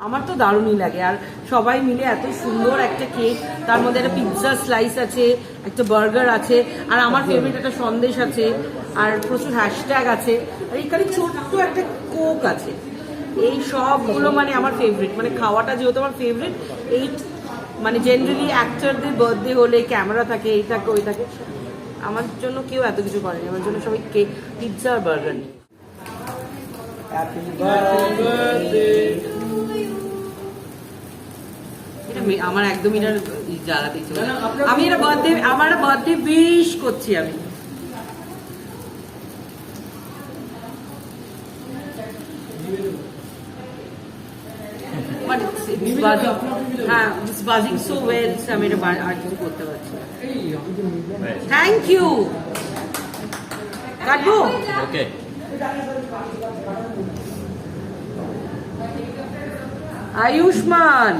আমার তো দারুণই লাগে। আর সবাই মিলে এত সুন্দর একটা কেক তার মধ্যে একটা পিৎজা স্লাইস আছে একটা বার্গার আছে আর আমার ফেভারিট একটা সন্দেশ আছে আর প্রচুর হ্যাশট্যাগ আছে আর এখানে ছোট্ট একটা কোক আছে। এই সবগুলো মানে আমার ফেভারিট মানে খাওয়াটা যেহেতু আমার ফেভারিট এই মানে জেনারেলি অ্যাক্টরদের বার্থডে হলে ক্যামেরা থাকে এই থাকে ওই থাকে। আমার জন্য কেউ এত কিছু করেনি। আমার জন্য সবাই কেক পিৎজা আর বার্গার নিয়ে। আমার একদমই এটা জ্বালাতে ইচ্ছে আমি এটা বার্থডে আমার বার্থডে উইশ করছি আমি। buzzing. হ্যাঁ, আমি এটা বা- আর কিছু করতে পারছি না। Thank কাটবো? ওকে আয়ুষ্মান।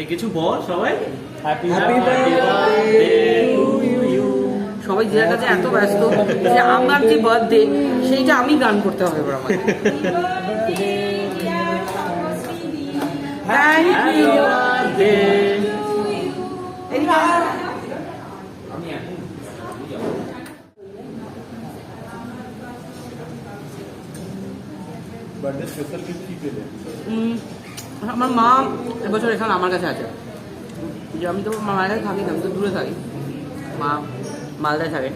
এই কিছু বল সবাই? হ্যাপি Happy সবাই যে কাছে এত ব্যস্ত যে আমার যে বার্থডে সেইটা আমি গান করতে হবে এবার আমাকে। Thank you birthday special gift কি পেলে? আমার মা এবছর এখানে আমার কাছে আছে। যে আমি তো মায়ের কাছে থাকি না, আমি তো দূরে থাকি। মা মালদায় থাকে।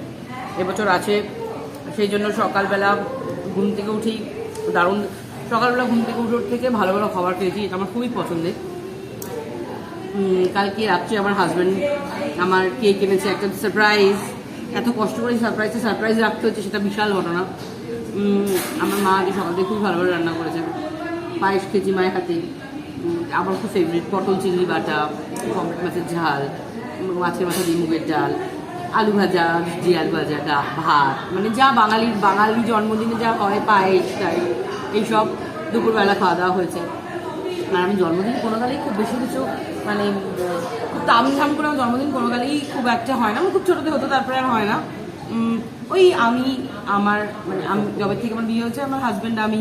এবছর আছে, সেই জন্য সকালবেলা ঘুম থেকে উঠি, দারুণ। সকালবেলা ঘুম থেকে উঠে থেকে ভালো ভালো খাবার খেয়েছি এটা আমার খুবই পছন্দের। কালকে রাত্রে আমার হাজব্যান্ড আমার কেক এনেছে, একটা সারপ্রাইজ এত কষ্ট করে সারপ্রাইজে সারপ্রাইজ রাখতে হচ্ছে, সেটা বিশাল ঘটনা। আমার মা আগে সকাল থেকে খুব ভালো ভালো রান্না করেছে। পায়েস খেয়েছি মায়ের হাতে আমার খুব ফেভারিট পটল চিংড়ি বাটা পমফ্রেট মাছের ঝাল, মাছের মাথা দিয়ে মুগের ডাল, আলু ভাজা জি আলু ভাজা ডা ভাত মানে যা বাঙালির বাঙালি জন্মদিনে যা হয় পায়েস টাইস এইসব দুপুরবেলা খাওয়া দাওয়া হয়েছে। আর আমি জন্মদিন কোনো কালেই খুব বেশি কিছু মানে খুব তামঝাম করে আমার জন্মদিন কোনো কালেই খুব একটা হয় না, আমার খুব ছোটোতে হতো, তারপরে আর হয় না। ওই আমি, আমার মানে আমি জবের থেকে আমার বিয়ে হয়েছে, আমার হাজব্যান্ড আমি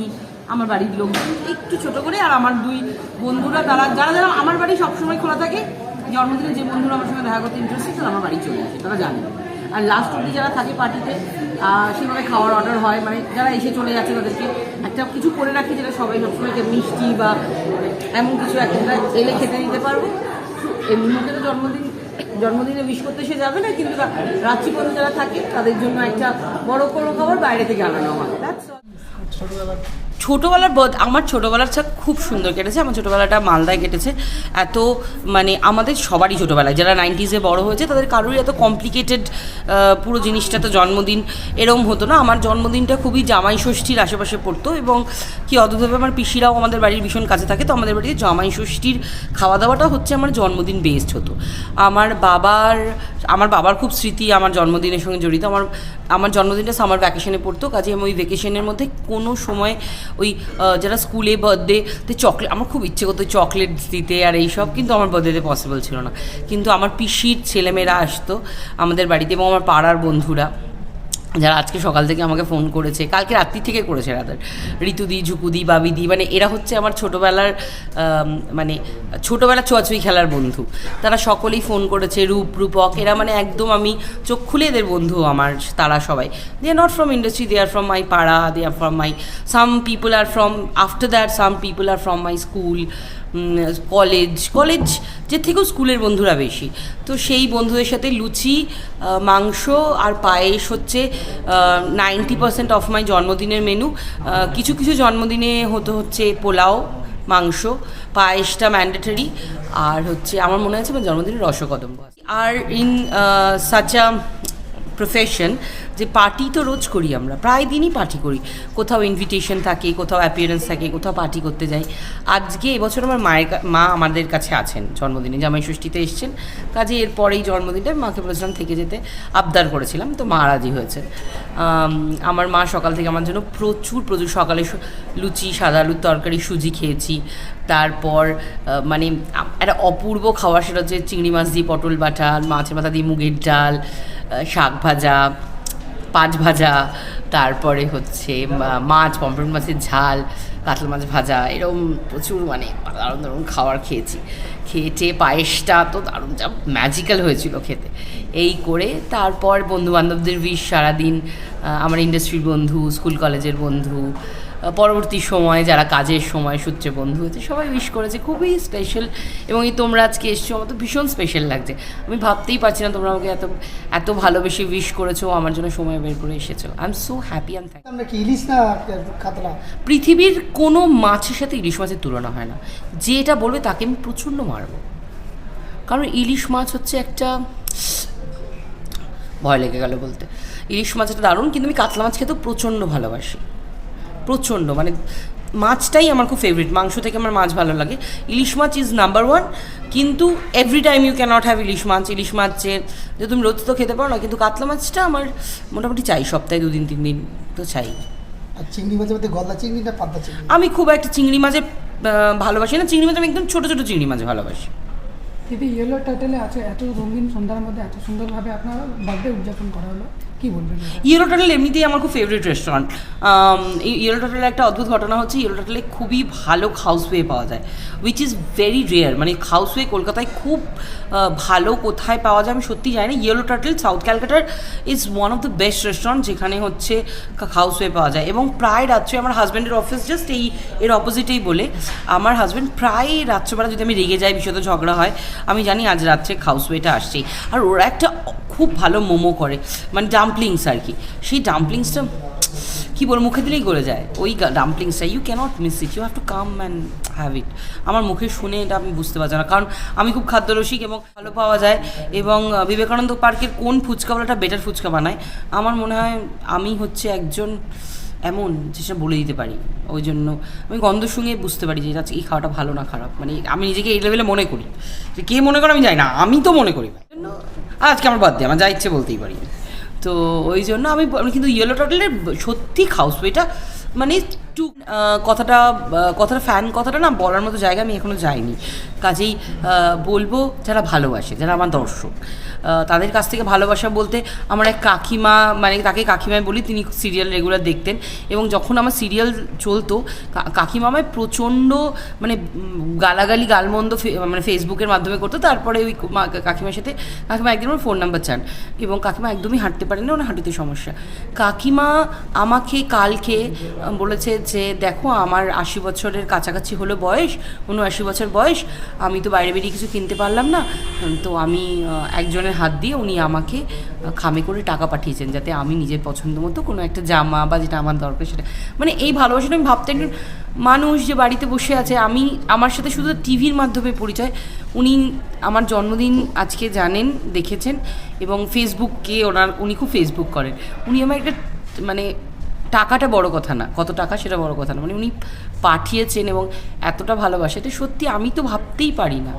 আমার বাড়ির লোক। একটু ছোট করে আর আমার দুই বন্ধুরা, তারা যারা যারা আমার বাড়ি সবসময় খোলা থাকে, জন্মদিনে যে বন্ধুরা আমার সঙ্গে দেখা করতে ইন্টারেস্টেড তারা আমার বাড়ি চলে আসে, তারা জানে। আর লাস্ট অব্দি যারা থাকে পার্টিতে সেভাবে খাওয়ার অর্ডার হয়। মানে যারা এসে চলে যাচ্ছে তাদেরকে একটা কিছু করে রাখি যেটা সবাই সবসময় মিষ্টি বা এমন কিছু একটা এলে খেতে নিতে পারব। এমনি মুখে তো জন্মদিন, জন্মদিনে উইশ করতে সে যাবে না, কিন্তু রাত্রি পর্যন্ত যারা থাকে, তাদের জন্য একটা বড় কোনো খাবার বাইরে থেকে আনানো হয়। All. ছোটোবেলার বদ, আমার ছোটোবেলার ছাড় খুব সুন্দর কেটেছে, আমার ছোটোবেলাটা মালদায় কেটেছে। এত মানে আমাদের সবারই ছোটোবেলায়, যারা নাইনটিজে বড় হয়েছে, তাদের কারোরই এত কমপ্লিকেটেড পুরো জিনিসটা তো জন্মদিন এরম হতো না। আমার জন্মদিনটা খুবই জামাই ষষ্ঠীর আশেপাশে পড়তো এবং কি অদ্ভুতভাবে আমার পিসিরাও আমাদের বাড়ির ভীষণ কাছে থাকে, তো আমাদের বাড়িতে জামাই ষষ্ঠীর খাওয়া দাওয়াটা হচ্ছে আমার জন্মদিন বেসড হতো। আমার বাবার আমার বাবার খুব স্মৃতি আমার জন্মদিনের সঙ্গে জড়িত। আমার আমার জন্মদিনটা সামার ভ্যাকেশনে পড়তো কাজে আমি ওই ভ্যাকেশনের মধ্যে কোনো সময় ওই যারা স্কুলে বার্থডে তে চকলেট আমার খুব ইচ্ছে করতো চকলেট দিতে আর এইসব, কিন্তু আমার বার্থডেতে পসিবল ছিল না। কিন্তু আমার পিসির ছেলেমেয়েরা আসতো আমাদের বাড়িতে এবং আমার পাড়ার বন্ধুরা। যারা আজকে সকাল থেকে আমাকে ফোন করেছে, কালকে রাত্রি থেকে করেছে রাদার ঋতুদি, ঝুকুদি, বাবিদি মানে এরা হচ্ছে আমার ছোটোবেলার মানে ছোটোবেলার ছোঁয়াছুঁই খেলার বন্ধু। তারা সকলেই ফোন করেছে, রূপ, রূপক, এরা মানে একদম আমি চোখ খুলে এদের বন্ধু আমার, তারা সবাই। They are not from industry they are from my পাড়া they are from my some people are from after that some people are from my school college college যে থেকেও স্কুলের বন্ধুরা বেশি। তো সেই বন্ধুদের সাথে লুচি মাংস আর পায়েস হচ্ছে নাইনটি পার্সেন্ট অফ মাই জন্মদিনের মেনু কিছু কিছু জন্মদিনে হতো হচ্ছে পোলাও, মাংস, পায়েসটা ম্যান্ডেটরি আর হচ্ছে আমার মনে আছে আমার জন্মদিনে রসকদম্ব আর ইন সাচ প্রফেশন যে পার্টি তো রোজ করি আমরা, প্রায় দিনই পার্টি করি। কোথাও ইনভিটেশন থাকে, কোথাও অ্যাপিয়ারেন্স থাকে, কোথাও পার্টি করতে যাই। আজকে এবছর আমার মায়ের মা আমাদের কাছে আছেন জন্মদিনে, জামাই ষষ্ঠীতে এসছেন। কাজে এরপরেই জন্মদিনটা মাকে বলেছিলাম থেকে যেতে, আবদার করেছিলাম, তো মা রাজি হয়েছে আমার মা সকাল থেকে আমার জন্য প্রচুর প্রচুর সকালে লুচি, সাদা আলুর তরকারি, সুজি খেয়েছি। তারপর মানে একটা অপূর্ব খাওয়া সেটা হচ্ছে চিংড়ি মাছ দিয়ে পটল বাটা, মাছের মাথা দিয়ে মুগের ডাল শাক ভাজা, পাঁচ ভাজা, তারপরে হচ্ছে মাছ, পমফ্রেট মাছের ঝাল, কাতলা মাছ ভাজা, এরকম প্রচুর মানে দারুণ দারুণ খাবার খেয়েছি। খেয়েটে পায়েসটা তো দারুণ, যা ম্যাজিক্যাল হয়েছিল খেতে। এই করে তারপর বন্ধু বান্ধবদের উইশ সারাদিন আমার ইন্ডাস্ট্রির বন্ধু স্কুল কলেজের বন্ধু পরবর্তী সময় যারা কাজের সময় সূত্রে বন্ধু হয়েছে সবাই উইশ করেছে খুবই স্পেশাল এবং এই তোমরা আজকে এসছো আমার তো ভীষণ স্পেশাল লাগছে। আমি ভাবতেই পারছি না তোমরা আমাকে এত এত ভালোবেসে উইশ করেছ আমার জন্য সময় বের করে এসেছ। I am so happy and thank আমরা কি ইলিশ না কাতলা? পৃথিবীর কোনো মাছের সাথে ইলিশ মাছের তুলনা হয় না। যে এটা বলবে তাকে আমি প্রচণ্ড মারব। কারণ ইলিশ মাছ হচ্ছে একটা ভয় লেগে গেল বলতে। ইলিশ মাছ একটা দারুণ কিন্তু আমি কাতলা মাছ খেতেও প্রচণ্ড ভালোবাসি। প্রচণ্ড মানে মাছটাই আমার খুব ফেভারিট মাংস থেকে আমার মাছ ভালো লাগে। ইলিশ মাছ ইজ নাম্বার ওয়ান কিন্তু every time you cannot have ইলিশ মাছ ইলিশ মাছের যে তুমি রোজ তো খেতে পারো না কিন্তু কাতলা মাছটা আমার মোটামুটি চাই সপ্তাহে দুদিন তিন দিন তো চাই। আর চিংড়ি মাছের মধ্যে গলদা চিংড়ি না পাতলা চিংড়ি? আমি খুব একটা চিংড়ি মাছে আহ, ভালোবাসি না চিংড়ি মাছ আমি একদম ছোটো ছোটো চিংড়ি মাছ ভালোবাসি। দিদি ইয়েলো টাইটেলে আছে এত রঙিন সন্ধ্যার মধ্যে এত সুন্দরভাবে আপনার বার্থডে উদযাপন করা হলো। কি ইয়েলো টাটেল এমনিতেই আমার খুব ফেভারিট রেস্টুরেন্ট ইয়েলো টাটেলের একটা অদ্ভুত ঘটনা হচ্ছে ইয়েলো টাটেলে খুবই ভালো খাউসওয়ে পাওয়া যায় উইচ ইজ ভেরি রেয়ার মানে খাউসওয়ে কলকাতায় খুব ভালো কোথায় পাওয়া যায় আমি সত্যি জানি না। Yellow total south ক্যালকাটার is one of the best restaurant যেখানে হচ্ছে খাউসওয়ে পাওয়া যায়। এবং প্রায় রাত্রে আমার হাজব্যান্ডের অফিস জাস্ট এই, এর অপোজিটেই বলে। আমার হাজব্যান্ড প্রায় রাত্রেবেলা যদি আমি রেগে যাই বিশেষত ঝগড়া হয়, আমি জানি আজ রাত্রে খাউসওয়েটা আসছেই। আর ওরা একটা খুব ভালো মোমো করে মানে ডাম্পলিংস আর কি। সেই ডাম্পলিংসটা কী বল মুখে দিলেই গলে যায়। ওই ডাম্পলিংসটা you cannot miss it you have to come and have it আমার মুখে শুনে এটা আমি বুঝতে পারছি না, কারণ আমি খুব খাদ্যরসিক এবং ভালো পাওয়া যায় এবং বিবেকানন্দ পার্কের কোন ফুচকা ফুচকাওয়ালাটা বেটার ফুচকা বানায়, আমার মনে হয় আমি হচ্ছে একজন এমন, যেটা বলে দিতে পারি। ওই জন্য আমি গন্ধ শুঙে বুঝতে পারি যে এটা এই খাওয়াটা ভালো না খারাপ। মানে আমি নিজেকে এই লেভেলে মনে করি। যে কে মনে করে আমি জানি না, আমি তো মনে করি। জন্য আজকে আমার বাদ দিয়ে আমার যা ইচ্ছে বলতেই পারি। তো ওই জন্য আমি কিন্তু ইয়েলো টাটেলের সত্যি খাউসওয়েটা মানে একটু কথাটা কথাটা ফ্যান কথাটা না বলার মতো জায়গা আমি এখনও যাইনি। কাজেই বলব যারা ভালোবাসে, যারা আমার দর্শক তাদের কাছ থেকে ভালোবাসা বলতে আমার এক কাকিমা মানে তাকে কাকিমায় বলি, তিনি সিরিয়াল রেগুলার দেখতেন এবং যখন আমার সিরিয়াল চলতো, কা- কাকিমা আমায় প্রচণ্ড মানে গালাগালি, গালমন্দ মানে ফেসবুকের মাধ্যমে করতো। তারপরে ওই কাকিমার সাথে, কাকিমা একদিন আমার ফোন নাম্বার চান এবং কাকিমা একদমই হাঁটতে পারেন ওনার হাঁটুতে সমস্যা। কাকিমা আমাকে কালকে বলেছে যে দেখো, আমার আশি বছরের কাছাকাছি হলো বয়স, উনআশি বছর বয়স, আমি তো বাইরে বেরিয়ে কিছু কিনতে পারলাম না। তো আমি একজনের হাত দিয়ে উনি আমাকে খামে করে টাকা পাঠিয়েছেন, যাতে আমি নিজের পছন্দ মতো কোনো একটা জামা বা যেটা আমার দরকার সেটা মানে এই ভালোবাসাটা আমি ভাবতে একজন মানুষ যে বাড়িতে বসে আছে, আমি, আমার সাথে শুধু টিভির মাধ্যমে পরিচয়। উনি আমার জন্মদিন আজকে জানেন, দেখেছেন এবং ফেসবুককে ওনার, উনি খুব ফেসবুক করেন। উনি আমার একটা মানে টাকাটা বড় কথা না, কত টাকা সেটা বড় কথা না। মানে উনি পাঠিয়েছেন এবং এতটা ভালোবাসে, এটা সত্যি আমি তো ভাবতেই পারি না।